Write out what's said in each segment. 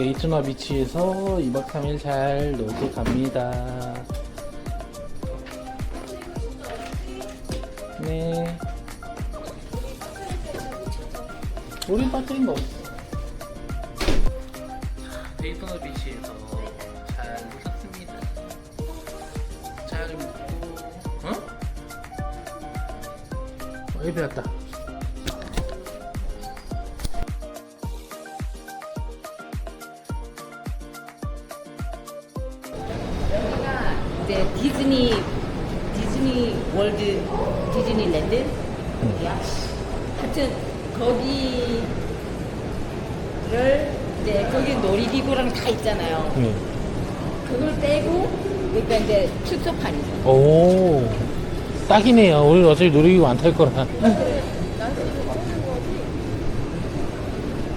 데이트나 비치에서 2박 3일 잘 놀고 갑니다. 네. 우리 빠뜨린 거 없어. 데이트나 비치에서 잘 놀았습니다. 잘 먹고, 어? 어, 입에 왔다. 디즈니 디즈니 월드 디즈니랜드 야 하여튼 거기를 이제 거기 놀이기구랑 다 있잖아요. 네. 그걸 빼고 그러니까 이제 축소판이죠. 오, 딱이네요. 오늘 어차피 놀이기구 안 탈 거라.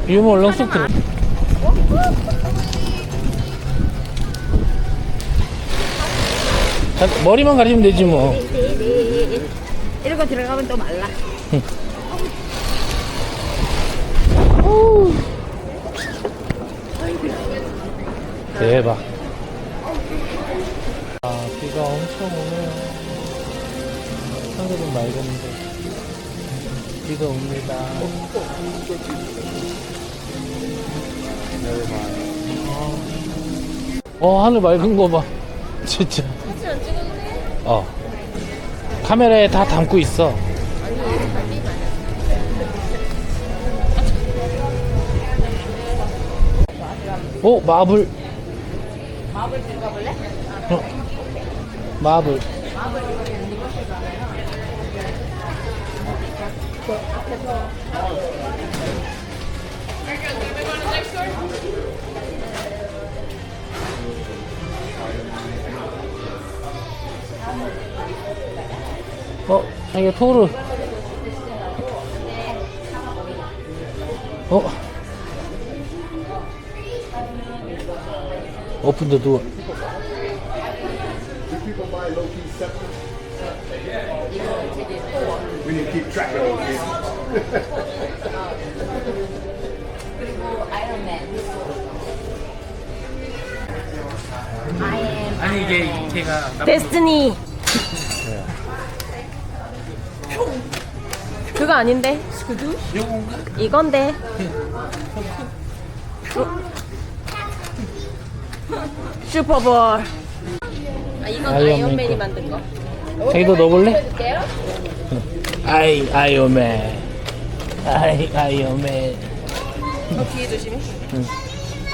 비 오면 얼른 쏙 들어. 머리만 가리면 되지 뭐. 이러고 들어가면 또 말라. 대박. 아, 비가 엄청 오네요. 하늘은 맑은데. 비가 옵니다. 어, 하늘 맑은 거 봐. 진짜. 어. 카메라에 다 담고 있어. 오, 마블. 마블 들어가 볼래? 어. 마블. 어, 자기가 토르. 어. 오픈 더 도어. people buy low key septic? We need to keep track of it. 그 아니 이게 걔가 데스티니. 그거 아닌데? 이건데. 슈퍼볼. 아 이건 아이언맨 아이언맨이 거. 만든 거? 자기도 넣어볼래? 해줄게요 아이 아이오맨. 아이 아이오맨. 어, 뒤에 조심해.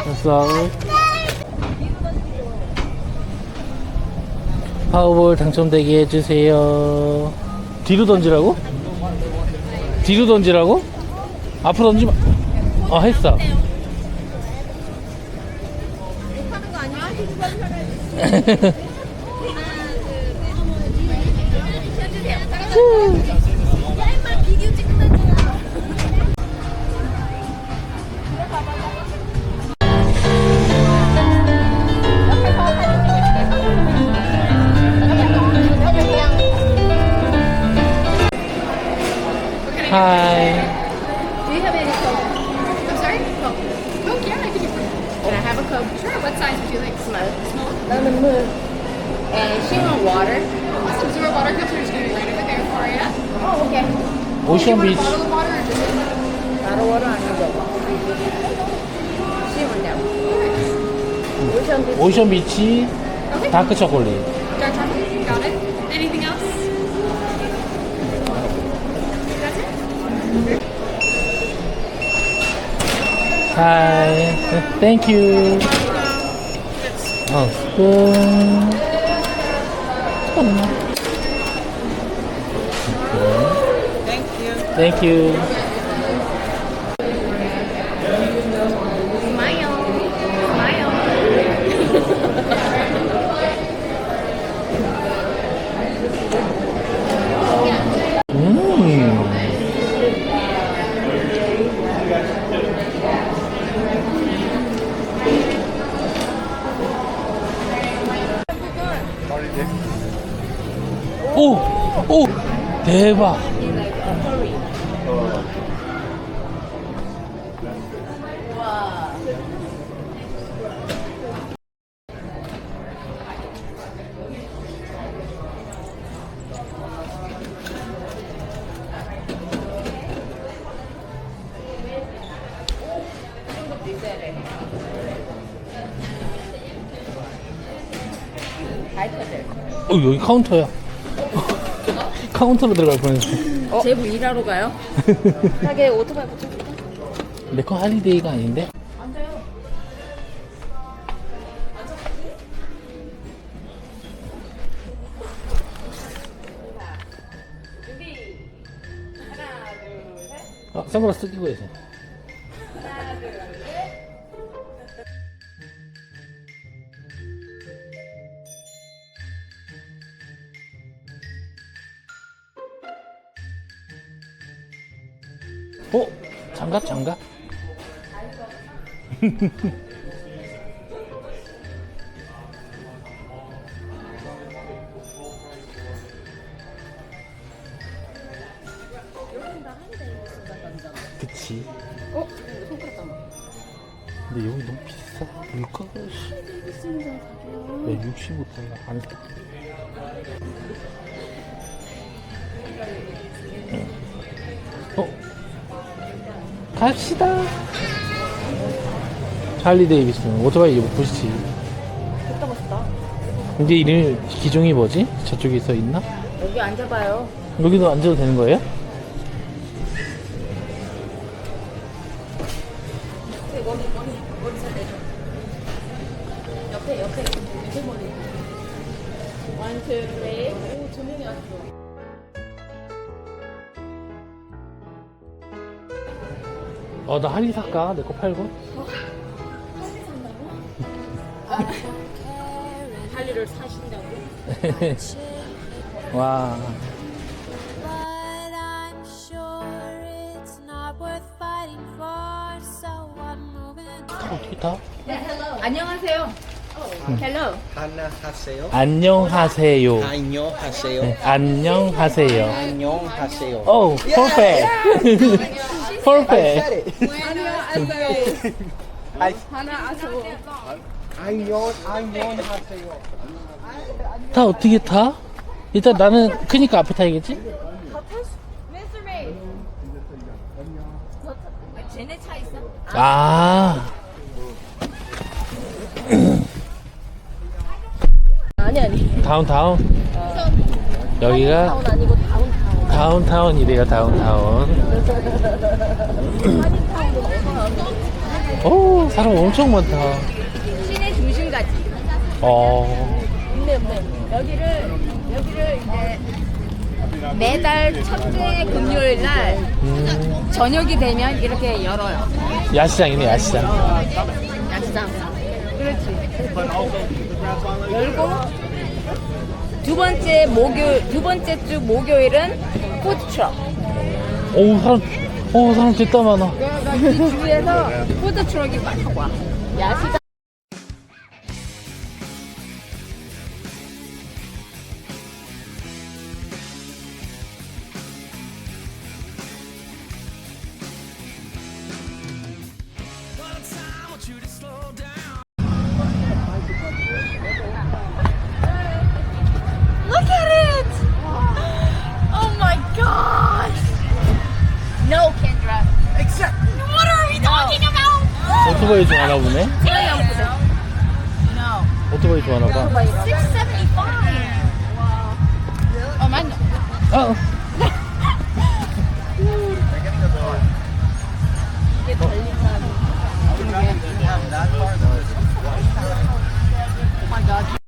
됐어 파워볼 당첨되게 해주세요 뒤로 던지라고? 뒤로 던지라고? 앞으로 던지마 어 했어 하이 Do you have any Coke? I'm sorry? Coke. Coke, yeah, I can do Coke. Can I have a Coke? Sure. What size would you like? Small. Small? 나는 뭐 and she want water. Awesome. So our water filter is going to be right over there for you. Oh, okay. 오션 Want a 비치 bottle of water or just 바로 water 아니고. she want that. 오션 비치. 오션 비치 Okay. 다크 초콜릿 dark chocolate? Got it. Anything else? 하이 땡큐 어 스푼 땡큐 Smile. Smile. 음. 오! 오! 대박! 어 여기 카운터야. 카운터로 들어갈 뻔했어. 제부 일하러 가요? 가게 오토바이 붙여. 내거 할리데이가 아닌데? 아, 선글라스 끼고 해서. 어? 장갑, 장갑? 그치. 어? 손가락 담아. 근데 여기 너무 비싸. 물가가, 씨. 야, 65달러. 안 돼. 어? 갑시다. 할리 데이비슨. 오토바이 이거 보시지. 좋다 멋있다. 근데 이름이, 기종이 뭐지? 저쪽에 서 있나? 여기 앉아봐요. 여기도 앉아도 되는 거예요? 옆에 옆에 밑에 머리. 원, 투, 쓰리. 오 조명이 아주 좋아. 어, 나 할리 살까? 내 거 팔고? 할리를 사신다고? 와. But I'm sure it's not worth fighting for, so I'm moving on. 어떻게 타? 안녕하세요. 헬로. 안녕하세요. 안녕하세요. 안녕하세요. 네, 안녕하세요. 안녕하세요. 오, perfect. perfect. 안녕 안녕하세요. 다 어떻게 타? 일단 나는 크니까 앞에 타야겠지? 쟤네 차 있어? 아, 아니 아니. 다운타운. 여기가 다운 아니고 다운 다운. 다운타운이래요, 다운타운. 오, 사람 엄청 많다. 시내 중심가지. 어, 없네 없네. 여기를 여기를 이제 매달 첫째 금요일 날 음, 저녁이 되면 이렇게 열어요. 야시장이네, 야시장. 야시장. 그렇지. 열고 두 번째 목요 두 번째 주 목요일은 푸드트럭. 오, 사람, 오, 사람 진짜 많아. 그 주에서 푸드트럭이 막 와. 야시장. Look 오토바이 좋아하나 보네? 오토바이 좋아하나 봐. 675. Oh, mine. 어. Oh my.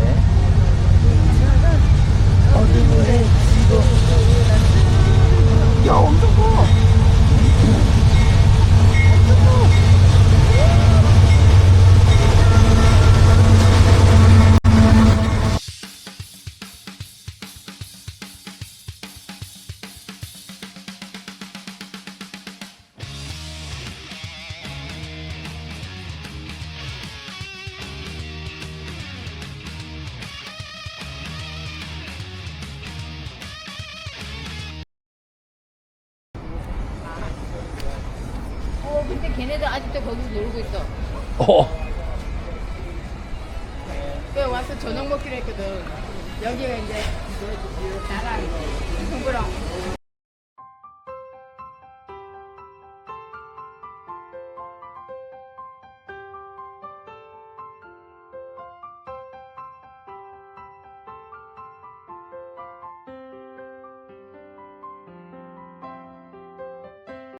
차 어, 걔네들 아직도 거기서 놀고 있어. 어. 그 와서 저녁 먹기로 했거든. 여기가 이제 나랑 형부랑